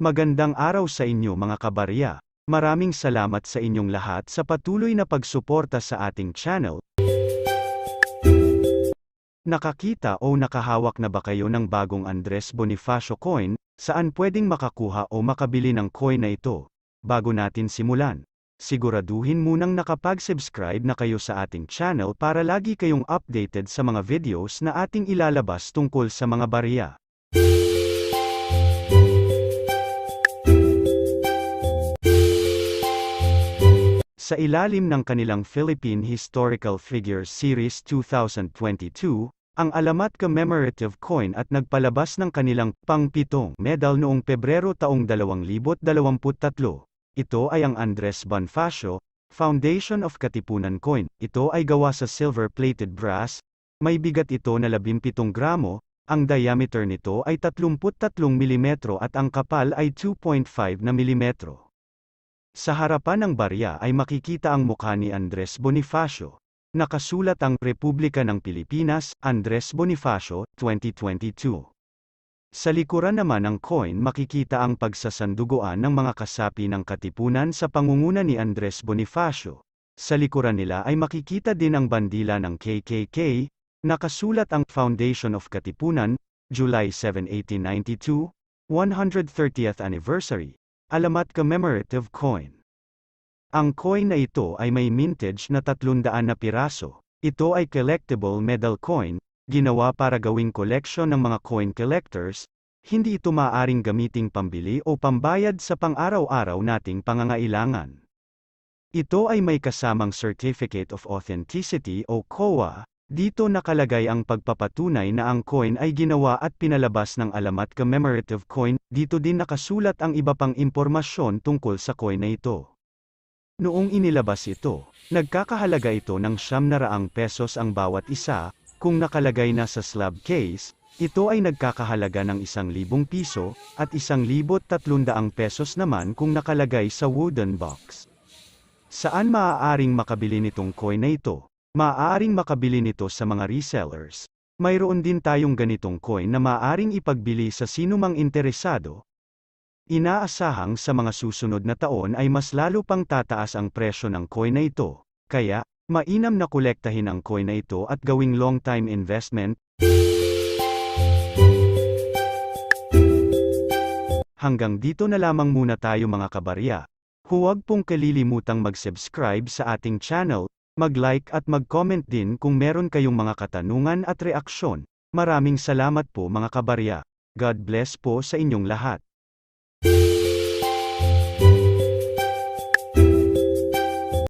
Magandang araw sa inyo mga kabarya. Maraming salamat sa inyong lahat sa patuloy na pagsuporta sa ating channel. Nakakita o nakahawak na ba kayo ng bagong Andres Bonifacio coin, saan pwedeng makakuha o makabili ng coin na ito? Bago natin simulan, siguraduhin munang nakapag-subscribe na kayo sa ating channel para lagi kayong updated sa mga videos na ating ilalabas tungkol sa mga barya. Sa ilalim ng kanilang Philippine Historical Figures Series 2022, ang alamat commemorative coin at nagpalabas ng kanilang pangpitong medal noong Pebrero taong 2023. Ito ay ang Andres Bonifacio Foundation of Katipunan Coin. Ito ay gawa sa silver-plated brass, may bigat ito na 17 gramo, ang diameter nito ay 33 mm at ang kapal ay 2.5 na milimetro. Sa harapan ng barya ay makikita ang mukha ni Andres Bonifacio. Nakasulat ang Republika ng Pilipinas, Andres Bonifacio, 2022. Sa likuran naman ng coin makikita ang pagsasanduguan ng mga kasapi ng katipunan sa pangunguna ni Andres Bonifacio. Sa likuran nila ay makikita din ang bandila ng KKK, nakasulat ang Foundation of Katipunan, July 7, 1892, 130th Anniversary, alamat commemorative coin. Ang coin na ito ay may mintage na 300 na piraso. Ito ay collectible medal coin, ginawa para gawing koleksyon ng mga coin collectors, hindi ito maaring gamiting pambili o pambayad sa pang-araw-araw nating pangangailangan. Ito ay may kasamang Certificate of Authenticity o COA, dito nakalagay ang pagpapatunay na ang coin ay ginawa at pinalabas ng alamat commemorative coin, dito din nakasulat ang iba pang impormasyon tungkol sa coin na ito. Noong inilabas ito, nagkakahalaga ito ng siyam na raang pesos ang bawat isa, kung nakalagay na sa slab case, ito ay nagkakahalaga ng isang libong piso, at isang libot tatlundaang pesos naman kung nakalagay sa wooden box. Saan maaaring makabili nitong coin na ito? Maaaring makabili nito sa mga resellers. Mayroon din tayong ganitong coin na maaaring ipagbili sa sinumang interesado. Inaasahang sa mga susunod na taon ay mas lalo pang tataas ang presyo ng coin na ito. Kaya, mainam na kolektahin ang coin na ito at gawing long-time investment. Hanggang dito na lamang muna tayo mga kabarya. Huwag pong kalilimutang mag-subscribe sa ating channel, mag-like at mag-comment din kung meron kayong mga katanungan at reaksyon. Maraming salamat po mga kabarya. God bless po sa inyong lahat.